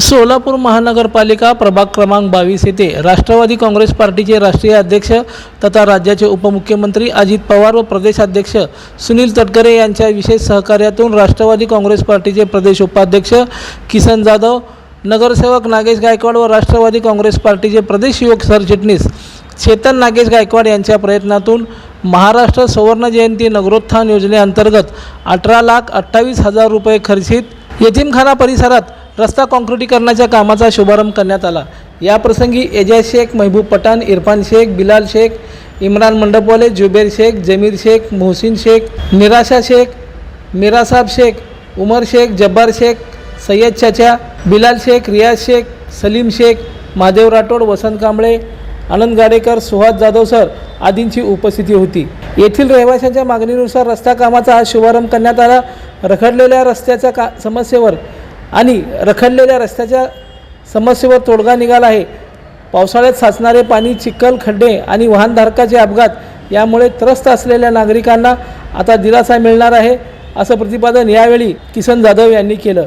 सोलापूर महानगरपालिका प्रभाग क्रमांक बावीस येथे राष्ट्रवादी काँग्रेस पार्टीचे राष्ट्रीय अध्यक्ष तथा राज्याचे उपमुख्यमंत्री अजित पवार व प्रदेशाध्यक्ष सुनील तटकरे यांच्या विशेष सहकार्यातून राष्ट्रवादी काँग्रेस पार्टीचे प्रदेश उपाध्यक्ष किसन जाधव नगरसेवक नागेश गायकवाड व राष्ट्रवादी काँग्रेस पार्टीचे प्रदेश युवक सरचिटणीस चेतन नागेश गायकवाड यांच्या प्रयत्नातून महाराष्ट्र सुवर्ण जयंती नगरोत्थान योजनेअंतर्गत अठरा लाख अठ्ठावीस हजार रुपये खर्चित यतीमखाना परिसरात रस्ता काँक्रिटीकरणाच्या कामाचा शुभारंभ करण्यात आला. याप्रसंगी एजाज शेख महबूब पठाण इरफान शेख बिलाल शेख इम्रान मंडपवाले जुबेर शेख जमीर शेख मोहसिन शेख निराशा शेख मिरासाब शेख उमर शेख जब्बार शेख सय्यद चाचा बिलाल शेख रियाज शेख सलीम शेख महादेव राठोड वसंत कांबळे आनंद गाडेकर सुहास जाधव सर आदींची उपस्थिती होती. येथील रहिवाशांच्या मागणीनुसार रस्ता कामाचा आज शुभारंभ करण्यात आला. रखडलेल्या रस्त्याच्या का समस्येवर आणि रखडलेल्या रस्त्याच्या समस्येवर तोडगा निघाला आहे. पावसाळ्यात साचणारे पाणी चिखल खड्डे आणि वाहनधारकाचे अपघात यामुळे त्रस्त असलेल्या नागरिकांना आता दिलासा मिळणार आहे असं प्रतिपादन यावेळी किसन जाधव यांनी केलं.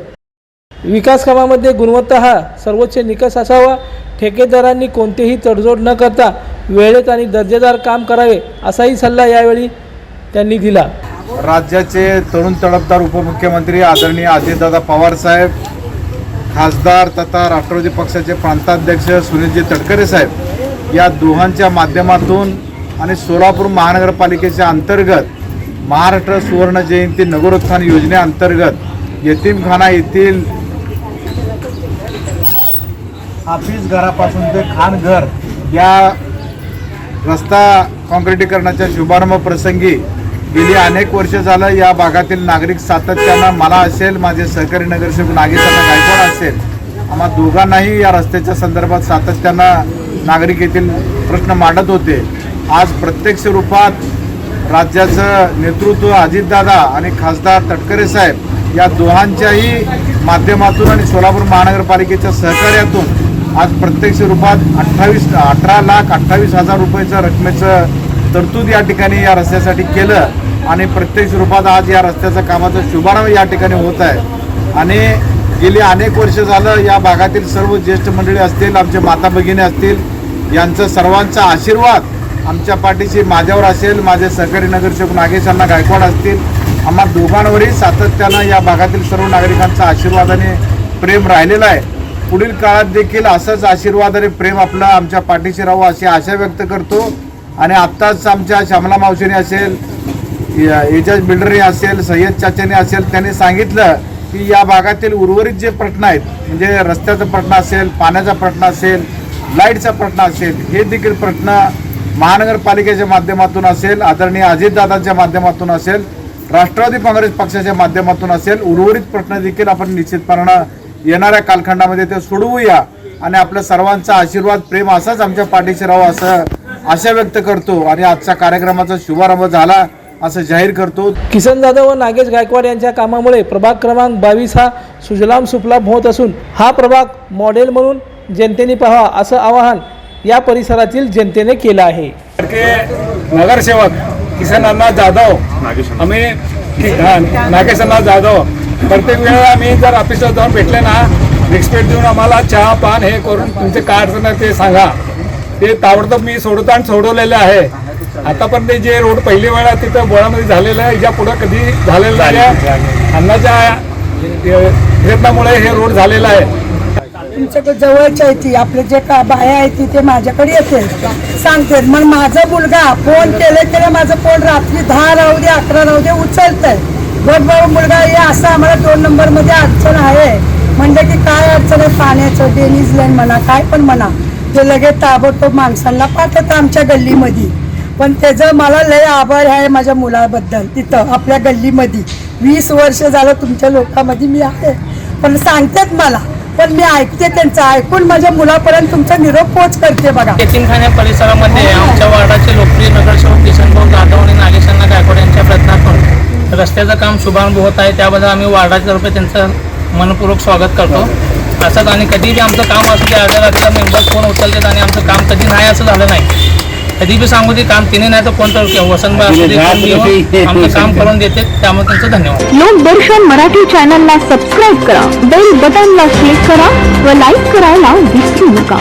विकास कामामध्ये गुणवत्ता हा सर्वोच्च निकष असावा. ठेकेदारांनी कोणतेही तडजोड न करता वेळेत आणि दर्जेदार काम करावे असाही सल्ला यावेळी त्यांनी दिला. राज्याचे तरुण तडफदार उपमुख्यमंत्री आदरणीय अजितदादा पवार साहेब खासदार तथा राष्ट्रवादी पक्षाचे प्रांताध्यक्ष सुनीलजी तटकरे साहेब या दोघांच्या माध्यमातून आणि सोलापूर महानगरपालिकेच्या अंतर्गत महाराष्ट्र सुवर्ण जयंती नगरोत्थान योजनेअंतर्गत यतीमखाना येथील ऑफिस घरापासून ते खानघर या रस्ता काँक्रिटीकरणाच्या शुभारंभ प्रसंगी गेली अनेक वर्ष झालं या भागातील नागरिक सातत्यानं मला असेल माझे सहकारी नगरसेवक नागेशांना गायकवाड असेल आम्हा दोघांनाही या रस्त्याच्या संदर्भात सातत्यानं नागरिक येथील प्रश्न मांडत होते. आज प्रत्यक्ष रूपात राज्याचं नेतृत्व अजितदादा आणि खासदार तटकरे साहेब या दोघांच्याही माध्यमातून आणि सोलापूर महानगरपालिकेच्या सहकार्यातून आज प्रत्यक्ष रूपात अठ्ठावीस अठरा लाख अठ्ठावीस हजार रुपयाचं रकमेचं तरतूद या ठिकाणी या रस्त्यासाठी केलं आणि प्रत्यक्ष रूपात आज या रस्त्याचा कामाचा शुभारंभ या ठिकाणी होत आहे. आणि गेली अनेक वर्ष झालं या भागातील सर्व ज्येष्ठ मंडळी असतील आमचे माता भगिनी असतील यांचं सर्वांचा आशीर्वाद आमच्या पाठीशी माझ्यावर असेल. माझे सहकारी नगरसेवक नागेशांना गायकवाड असतील. आम्हा दोघांवरही सातत्यानं या भागातील सर्व नागरिकांचा आशीर्वादाने प्रेम राहिलेला आहे. पुढील काळात देखील असंच आशीर्वाद आणि प्रेम आपलं आमच्या पाठीशी राहू अशी आशा व्यक्त करतो. आणि आत्ताच आमच्या श्यामला मावशीने असेल या- एजाज बिल्डरने असेल सय्यद चाच्याने असेल त्यांनी सांगितलं की या भागातील उर्वरित जे प्रश्न आहेत म्हणजे रस्त्याचा प्रश्न असेल पाण्याचा प्रश्न असेल लाईटचा प्रश्न असेल हे देखील प्रश्न महानगरपालिकेच्या माध्यमातून असेल आदरणीय अजितदादांच्या माध्यमातून असेल राष्ट्रवादी काँग्रेस पक्षाच्या माध्यमातून असेल उर्वरित प्रश्न देखील आपण निश्चितपणानं येणाऱ्या कालखंडामध्ये ते सोडवूया. आणि आपल्या सर्वांचा आशीर्वाद प्रेम असाच आमच्या पाठीशी राहावं असं आशा व्यक्त करतो. आणि आजच्या कार्यक्रमाचा शुभारंभ झाला असं जाहीर करतो. किसन जाधव व नागेश गायकवाड यांच्या कामामुळे प्रभाग क्रमांक बावीस हा सुजलाम सुफलाम होत असून हा प्रभाग मॉडेल म्हणून जनतेने पाहावा असं आवाहन या परिसरातील जनतेने केलं आहे. नगरसेवक किसन अण्णा जाधव आम्ही नागेश अण्णा जाधव प्रत्येक वेळेला आम्ही जर ऑफिसला जाऊन भेटले ना रिस्पेक्ट देऊन आम्हाला चहा पान हे करून तुमचे काय अडचण आहे ते सांगा. ते ताबडतोब मी सोडतो आणि सोडवलेले आहे. आतापर्यंत जे रोड पहिली वेळा तिथं बोळामध्ये झालेलं आहे ज्या पुढं कधी झालेलं नाही अन्नाच्या प्रयत्नामुळे हे रोड झालेलं आहे. तुमच्याकडे जवळच्या आहे ती आपले जे का बाया आहे ती ते माझ्याकडे येते. सांगते मग माझा मुलगा फोन केले केले माझं फोन रात्री दहा राहू दे अकरा राहू दे उचलतंय. बघ मुलगा हे असं आम्हाला दोन नंबरमध्ये अडचण आहे. म्हणजे की काय अडचण आहे? पाण्याचं डेनिज लाईन म्हणा काय पण म्हणा. ते लगेच ताबडतोब माणसांना पाठवतं आमच्या गल्लीमध्ये. पण त्याचं मला लय आभार आहे माझ्या मुलाबद्दल तिथं आपल्या गल्लीमध्ये. वीस वर्ष झालं तुमच्या लोकांमध्ये मी आहे. पण सांगतात मला पण मी ऐकते त्यांचं ऐकून माझ्या मुलापर्यंत तुमचा निरोप पोच करते बघा. यतीमखान्या परिसरामध्ये आमच्या वार्डाचे लोकप्रिय नगरसेवक किशनभाऊ जाधव आणि नागेशांना गायकवाड यांच्या प्रयत्नातून रस्त्याचं काम शुभारंभ होत आहे त्याबद्दल आम्ही वार्डाच्या तर्फे त्यांचं मनपूर्वक स्वागत करतो. असंच आणि कधी बी आमचं काम असू दे अर्ध्या रात्रीला मेंबर फोन उचलतात आणि आमचं काम कधी नाही असं झालं नाही. कधी बी सांगू दे काम तिने नाही तर कोणतं किंवा वसंत असू दे कोण बी येऊन आमचं काम करून देते त्यामुळे त्यांचं धन्यवाद. लोकदर्शन मराठी चॅनलला सबस्क्राईब करा बेल बटनला क्लिक करा व लाईक करायला विसरू नका.